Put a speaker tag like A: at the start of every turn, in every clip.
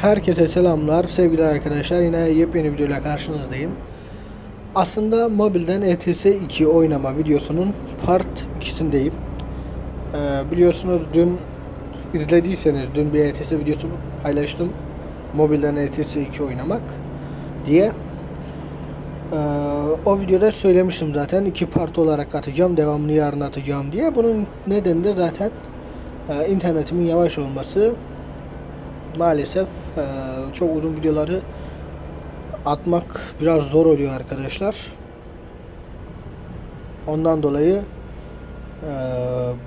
A: Herkese selamlar sevgili arkadaşlar yine yepyeni videoyla karşınızdayım. Aslında mobilden ETS 2 oynama videosunun part 2'sindeyim. Ee, biliyorsunuz dün izlediyseniz dün bir ETS videosu paylaştım. Mobilden ETS 2 oynamak diye. Ee, o videoda söylemiştim zaten iki part olarak atacağım devamını yarın atacağım diye. Bunun nedeni de zaten e, internetimin yavaş olması maalesef eee, çok uzun videoları atmak biraz zor oluyor arkadaşlar. Ondan dolayı eee,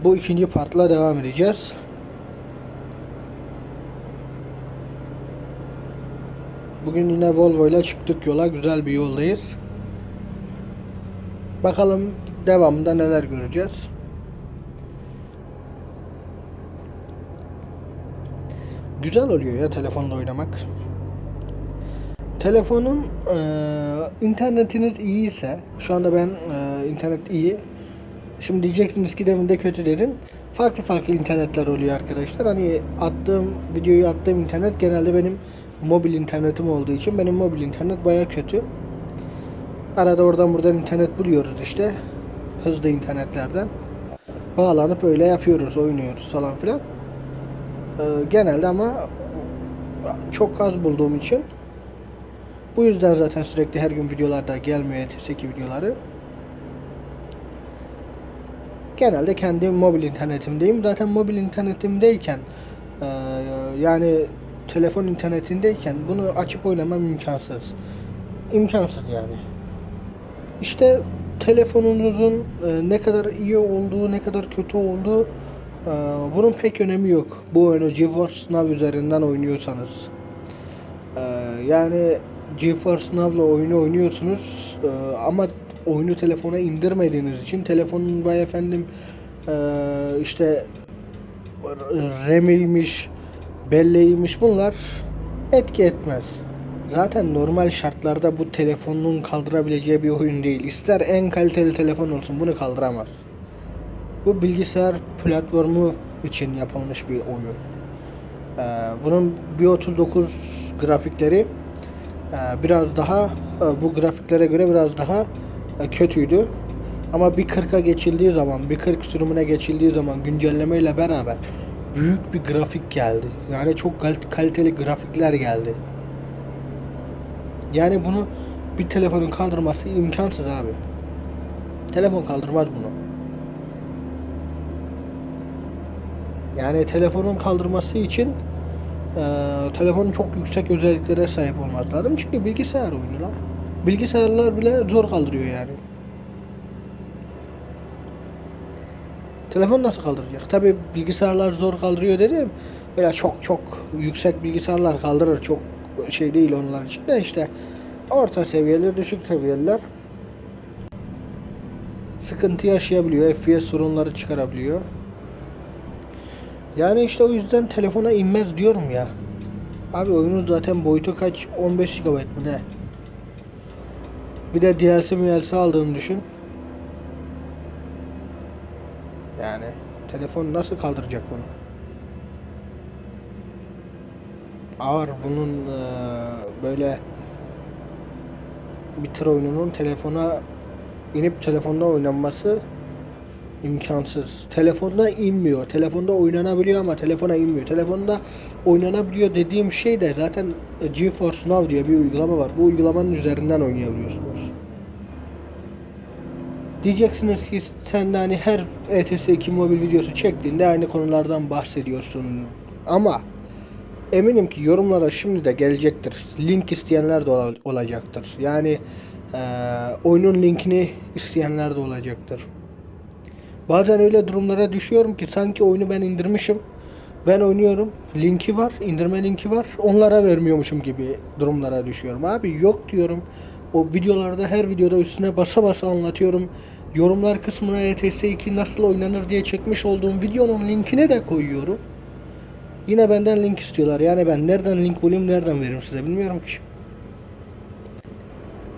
A: bu ikinci partla devam edeceğiz. Bugün yine Volvo ile çıktık yola. Güzel bir yoldayız. Bakalım devamında neler göreceğiz. Güzel oluyor ya telefonla oynamak. Telefonun eee internetiniz iyi ise, şu anda ben eee, internet iyi. Şimdi diyeceksiniz ki demin de kötü dedin. Farklı farklı internetler oluyor arkadaşlar. Hani attığım videoyu attığım internet genelde benim mobil internetim olduğu için benim mobil internet baya kötü. Arada oradan buradan internet buluyoruz işte. Hızlı internetlerden. Bağlanıp öyle yapıyoruz, oynuyoruz falan filan. Ee, genelde ama çok az bulduğum için bu yüzden zaten sürekli her gün videolarda gelmiyor ETS2 videoları. Genelde kendi mobil internetimdeyim. Zaten mobil internetimdeyken e, yani telefon internetindeyken bunu açıp oynamam imkansız. İmkansız yani. İşte telefonunuzun e, ne kadar iyi olduğu, ne kadar kötü olduğu bunun pek önemi yok. Bu oyunu GeForce Now üzerinden oynuyorsanız. E, yani GeForce Now'la oyunu oynuyorsunuz e, ama oyunu telefona indirmediğiniz için telefonun vay efendim işte RAM'iymiş, belleymiş bunlar etki etmez. Zaten normal şartlarda bu telefonun kaldırabileceği bir oyun değil. İster en kaliteli telefon olsun bunu kaldıramaz. Bu bilgisayar platformu için yapılmış bir oyun. Ee, bunun 1.39 grafikleri e, biraz daha e, bu grafiklere göre biraz daha e, kötüydü. Ama 1.40'a geçildiği zaman, 1.40 sürümüne geçildiği zaman güncellemeyle beraber büyük bir grafik geldi. Yani çok kal- kaliteli grafikler geldi. Yani bunu bir telefonun kaldırması imkansız abi. Telefon kaldırmaz bunu. Yani telefonun kaldırması için eee telefonun çok yüksek özelliklere sahip olması lazım. Çünkü bilgisayar oyunu la. Bilgisayarlar bile zor kaldırıyor yani. Telefon nasıl kaldıracak? Tabi bilgisayarlar zor kaldırıyor dedim. Böyle çok çok yüksek bilgisayarlar kaldırır. Çok şey değil onlar için de işte orta seviyeli, düşük seviyeler sıkıntı yaşayabiliyor. FPS sorunları çıkarabiliyor. Yani işte o yüzden telefona inmez diyorum ya. Abi oyunun zaten boyutu kaç? 15 GB mı ne? Bir de DLC DLC aldığını düşün. Yani telefon nasıl kaldıracak bunu? Ağır bunun eee, böyle bir tır oyununun telefona inip telefonda oynanması imkansız. Telefonda inmiyor. Telefonda oynanabiliyor ama telefona inmiyor. Telefonda oynanabiliyor dediğim şey de zaten GeForce Now diye bir uygulama var. Bu uygulamanın üzerinden oynayabiliyorsunuz. Diyeceksiniz ki sen de hani her ETS2 mobil videosu çektiğinde aynı konulardan bahsediyorsun. Ama eminim ki yorumlara şimdi de gelecektir. Link isteyenler de ola- olacaktır. Yani eee, oyunun linkini isteyenler de olacaktır. Bazen öyle durumlara düşüyorum ki sanki oyunu ben indirmişim. Ben oynuyorum. Linki var, indirme linki var. Onlara vermiyormuşum gibi durumlara düşüyorum. Abi yok diyorum. O videolarda her videoda üstüne basa basa anlatıyorum. Yorumlar kısmına ETS 2 nasıl oynanır diye çekmiş olduğum videonun linkine de koyuyorum. Yine benden link istiyorlar. Yani ben nereden link bulayım, nereden veririm size bilmiyorum ki.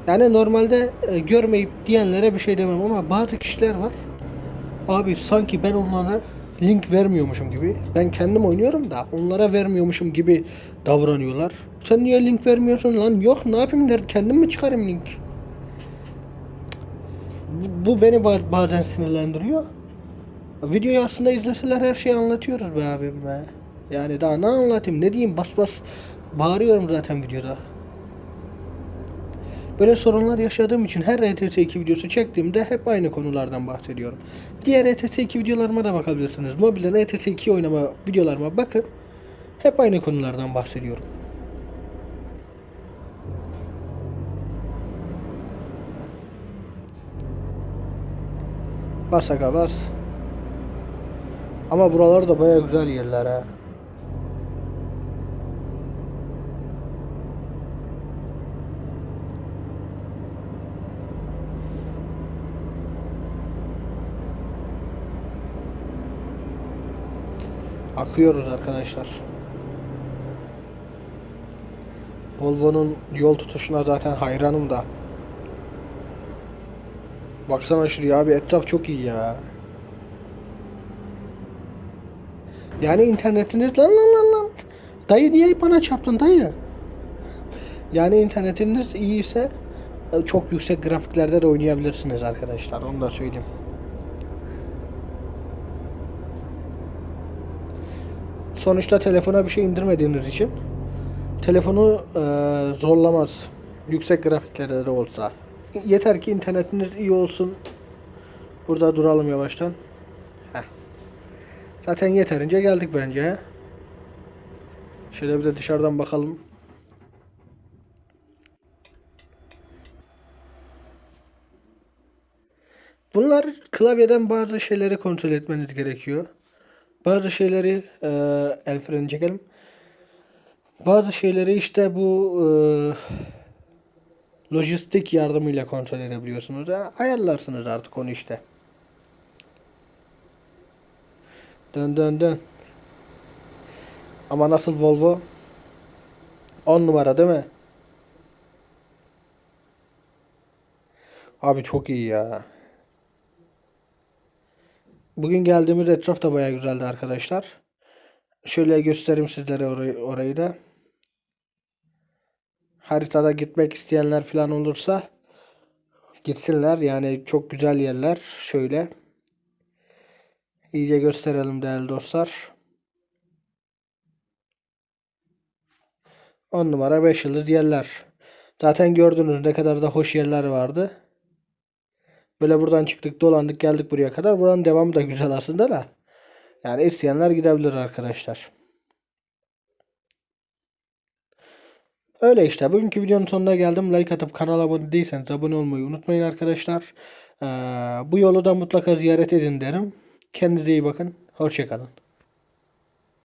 A: Yani normalde e, görmeyip diyenlere bir şey demem ama bazı kişiler var. Abi sanki ben onlara link vermiyormuşum gibi. Ben kendim oynuyorum da onlara vermiyormuşum gibi davranıyorlar. Sen niye link vermiyorsun lan? Yok ne yapayım der. Kendim mi çıkarayım link? Bu, bu beni ba- bazen sinirlendiriyor. Videoyu aslında izleseler her şeyi anlatıyoruz be abim be. Yani daha ne anlatayım ne diyeyim bas bas bağırıyorum zaten videoda. Böyle sorunlar yaşadığım için her RTS 2 videosu çektiğimde hep aynı konulardan bahsediyorum. Diğer RTS 2 videolarıma da bakabilirsiniz. Mobilden RTS 2 oynama videolarıma bakın. Hep aynı konulardan bahsediyorum. Bas aga bas. Ama buralar da baya güzel yerler ha. Akıyoruz arkadaşlar. Volvo'nun yol tutuşuna zaten hayranım da. Baksana şuraya abi etraf çok iyi ya. Yani internetiniz lan lan lan lan. Dayı niye bana çarptın dayı? Yani internetiniz iyiyse e, çok yüksek grafiklerde de oynayabilirsiniz arkadaşlar. Onu da söyleyeyim. Sonuçta telefona bir şey indirmediğiniz için telefonu e, zorlamaz. Yüksek grafiklerde de olsa. Yeter ki internetiniz iyi olsun. Burada duralım yavaştan. Heh. Zaten yeterince geldik bence. Şöyle bir de dışarıdan bakalım. Bunlar klavyeden bazı şeyleri kontrol etmeniz gerekiyor. Bazı şeyleri e, el freni çekelim. Bazı şeyleri işte bu e, lojistik yardımıyla kontrol edebiliyorsunuz. Ayarlarsınız artık onu işte. Dön dön dön. Ama nasıl Volvo? 10 numara değil mi? Abi çok iyi ya. Bugün geldiğimiz etraf da bayağı güzeldi arkadaşlar. Şöyle göstereyim sizlere orayı, orayı da. Haritada gitmek isteyenler falan olursa gitsinler. Yani çok güzel yerler. Şöyle. İyice gösterelim değerli dostlar. 10 numara 5 yıldız yerler. Zaten gördünüz ne kadar da hoş yerler vardı. Böyle buradan çıktık dolandık geldik buraya kadar. Buranın devamı da güzel aslında da. Yani isteyenler gidebilir arkadaşlar. Öyle işte. Bugünkü videonun sonuna geldim. Like atıp kanala abone değilseniz abone olmayı unutmayın arkadaşlar. Ee, bu yolu da mutlaka ziyaret edin derim. Kendinize iyi bakın. Hoşçakalın.